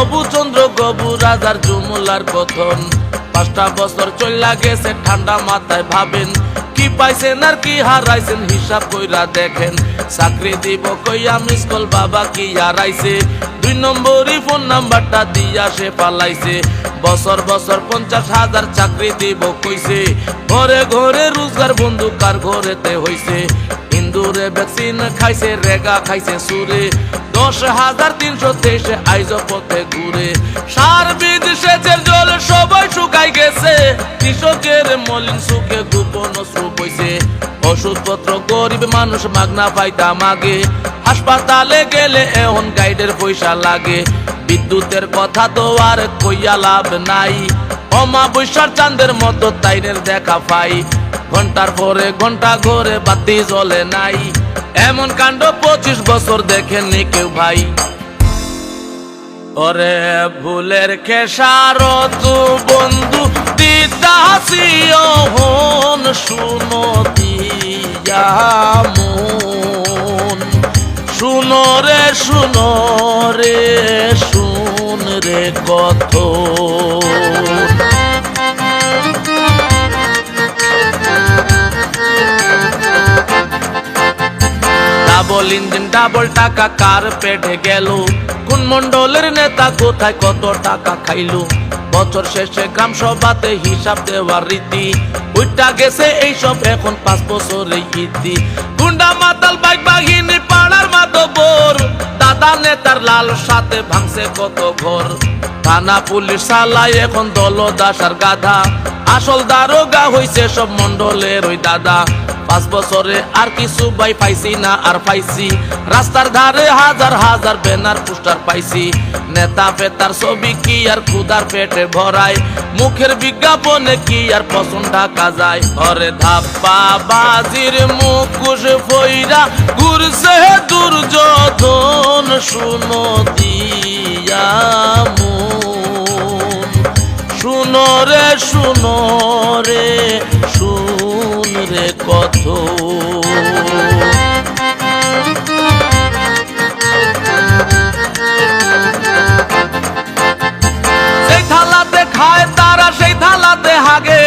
অবুচন্দ্র গবু রাজার জুমুলার কথন। পাঁচটা বছর চল্লা গেছে ঠান্ডা মাথায় ভাবেন। কি পাইছেন আর কি হারাইছেন? হিসাব কইরা দেখেন। চাকরি দিব কইয়া মিস কল বাবা কি হারাইছে? দুই নম্বরই ফোন নাম্বারটা দিয়া সে পালাইছে। বছর বছর পঞ্চাশ হাজার চাকরি দিব কইছে। ঘরে ঘরে রোজগার বন্ধু কার ঘরেতে হইছে? ইন্দুরে ভ্যাকসিন খাইছে, রেগা খাইছে সুরে। দশ হাজার তিনশো তেইশে আইজ পথে ঘুরে। সার সেচের জল শুকাই গেছে। কৃষকের মলিন সুখে গোপন সুখ হইছে। ওষুধপত্র গরিব মানুষ মাগনা পাইতা মাগে। হাসপাতালে গেলে এখন গাইডের পয়সা লাগে। বিদ্যুতের কথা তো আর কইয়া লাভ নাই। অমাবস্যার চাঁদের মতো তাইনের দেখা পাই। ঘণ্টার পরে ঘণ্টা ঘরে বাতি জ্বলে নাই। এমন কাণ্ড পঁচিশ বছর দেখেননি কেউ ভাই। ওরে ভুলের খেসার তু বন্ধু দিদাসি হন শুনো দিয়া মন। শুনো রে শুনো রে, শুন রে কত ডাবল ইঞ্জিন, ডাবল টাকা কার পেটে গেল। কোন মন্ডলের নেতা কোথায় কত টাকা খাইলো? বছর শেষে গ্রাম সভাতে হিসাব দেওয়ার রীতি। উইটা গেছে এইসব এখন পাঁচ বছরে ইতি। গুন্ডা মাতাল বাইক বাহিনী পাড়ার মাতবর দাদা নেতার লাল সাথে ভাঙছে কত ঘর। থানা পুলিশ সালাই এখন দল দাসার গাধা। আসল দারোগা হইছে সব মন্ডলের ওই দাদা। পাঁচ বছরে আর কিছু বাই পাইছি না, আর পাইছি। রাস্তার ধারে হাজার হাজার ব্যানার, পোস্টার পাইছি। নেতা পেতার ছবি কি আর ক্ষুদার পেটে ভরায়? মুখের বিজ্ঞাপনে কি আর পছন্দ ঢাকা যায়? অরে ধাপ্পা, বাজির মুখোশ ফইরা ঘুরছে দুর্যোধন দিয়া শুনো শুন রে কত সেই থালাতে খায় তারা, সেই থালাতে হাগে।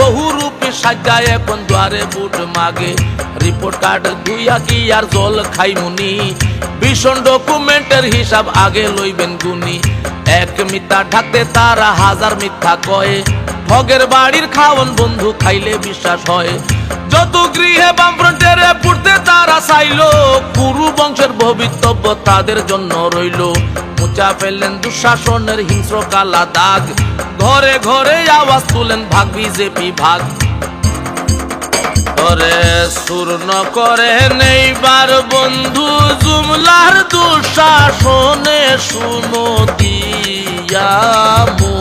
বহু রূপে সাজায় এখন দ্বারে বুট মাগে। রিপোর্ট কার্ড দুইয়া কি আর জল খাই মুনি ভীষণ ডকুমেন্টের হিসাব আগে লইবেন গুনি এক মিথ্যা ঢাকতে তারা হাজার মিথ্যা কয়ে। ভগের বাড়ির খাওয়ান বন্ধু খাইলে বিশ্বাস হয়। যত গৃহে বামফ্রন্টের পুড়তে তারা চাইল, কুরু বংশের ভবিতব্য তাদের জন্য রইল। মোচা ফেললেন দুঃশাসনের হিংস্র কালা দাগ। ঘরে ঘরে আওয়াজ তুলেন ভাগ বিজেপি ভাগ। করে চূর্ণ করে নেইবার বন্ধু জুমলার দুঃশাসনে শুনো দিয়া মো